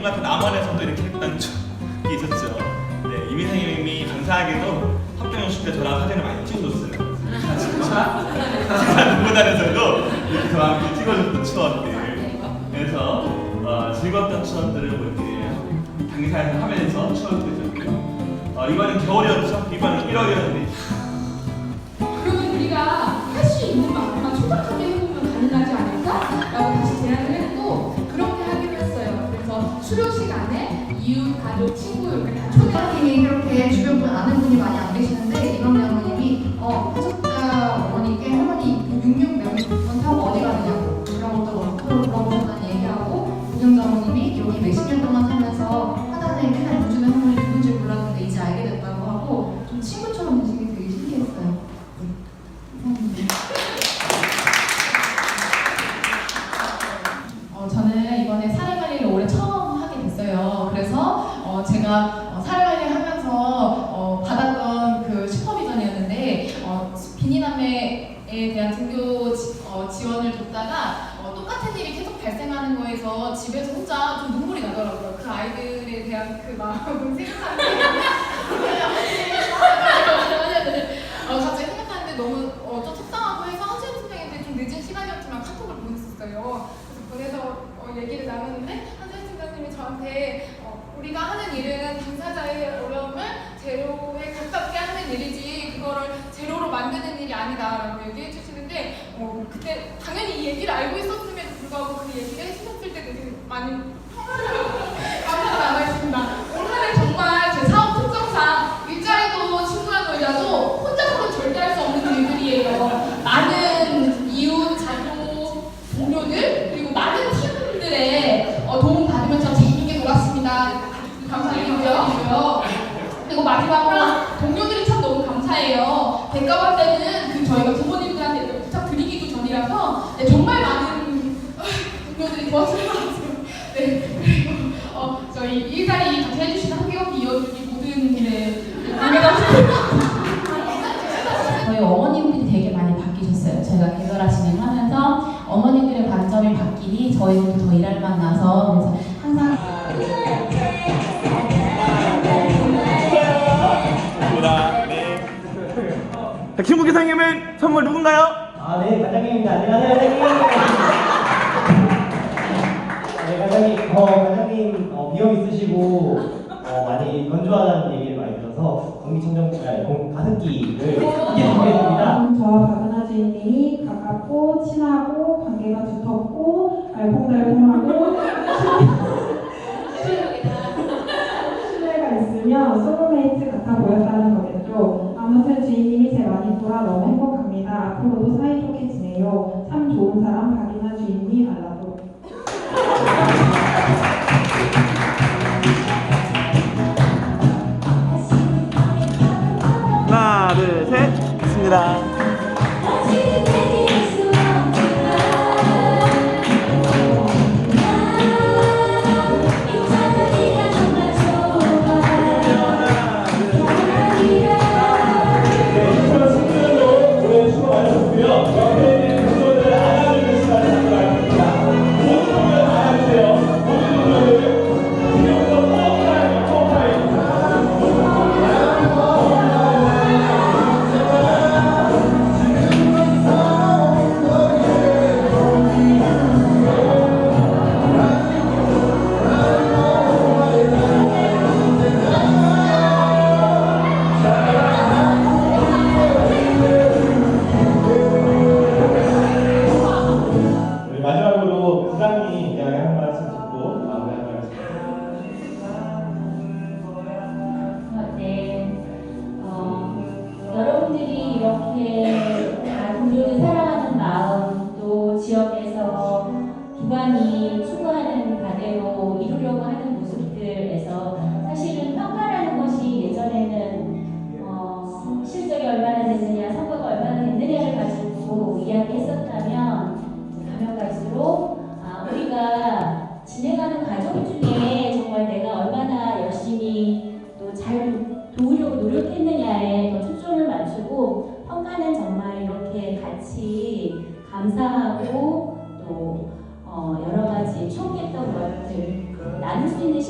선생님 같은 남원에서도 이렇게 했던 적이 있었죠. 네, 이민 선생님이 감사하게도 합격연수 때 저랑 사진을 많이 찍어줬어요. 진짜 공부단에서도 이렇게 함께 찍어줬던 추억들. 그래서 어, 즐거웠던 추억들을 뭐 이렇게 당사에서 하면서 추억을 되셨고요. 어, 이번엔 겨울이었죠. 이번엔 1월이었는데 이웃, 가족, 친구 이렇게 다 초대 초등학생이 그렇게 주변 분 아는 분 어, 비니남매에 대한 등교 지, 어, 지원을 줬다가 어, 똑같은 일이 계속 발생하는 거에서 집에서 혼자 좀 눈물이 나더라고요. 그 아이들에 대한 그 마음을 생각하는데 어, 갑자기 생각하는데 너무 어, 좀 속상하고 해서 한시현 선생님한테 좀 늦은 시간이었지만 카톡을 보냈었어요. 그래서 보내서 어, 얘기를 나누는데 한시현 선생님이 저한테 어, 우리가 하는 일은 당사자의 어려움을 제로에 가깝게 하는 일이지 그거를 제로로 만드는 일이 아니다라고 얘기해 주시는데 어, 그때 당연히 이 얘기를 알고 있었음에도 불구하고 그 얘기를 해주셨을 때 되게 많이 감사가 남아있습니다. 올해는 정말 제 사업 특성상 일자리도 친구랑 놀자도 혼자서는 절대 할 수 없는 일들이에요. 많은 이웃, 자녀, 동료들 그리고 많은 팀들의 어, 도움 받으면서 재미있게 놀았습니다. 감사드리고요. 그리고 마지막으로 동료들이 참 너무 감사해요. 대가할 때는 그 저희가 부모님들한테 부탁드리기도 전이라서 네, 정말 많은 동료들이 도와주는 것 같아요. 네, 그리고 어, 저희 일자리 같이 해주신 학교 이어주기 모든 네, 저희 어머님들이 되게 많이 바뀌셨어요. 저희가 개별화 진행하면서 어머님들의 관점이 바뀌니 저희도 더 일할 만 나서 그래서 항상 자, 김국기 선생님은 선물 누군가요? 아, 네, 과장님입니다. 안녕하세요, 과장님. 네, 과장님, 어, 과장님, 어, 비염 있으시고, 어, 많이 건조하다는 얘기를 많이 들어서, 공기청정, 아니, 공, 가습기를 준비했습니다. 음, 저와 박은하 주인님이 가깝고 친하고 관계가 두텁고 알콩달콩하고 신뢰가 있으며 소울메이트 같아 보였다는 거겠죠. 주인님이 제 많이 돌아 너무 행복합니다. 앞으로도 사이좋게 지내요. 참 좋은 사람 부장님 이야기 한 말씀 듣고 마무리하도록 하겠습니다. 네, 어, 여러분들이 이렇게 다 동료를 사랑하는 마음 또 지역에서 기관이 추구하는 바대로 이루려 나눌 수 있는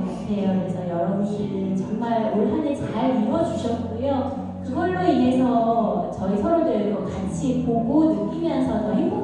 같아요. 그래서 여러분들 정말 올 한 해 잘 이뤄주셨고요. 그걸로 인해서 저희 서로들 그 같이 보고 느끼면서 더 행복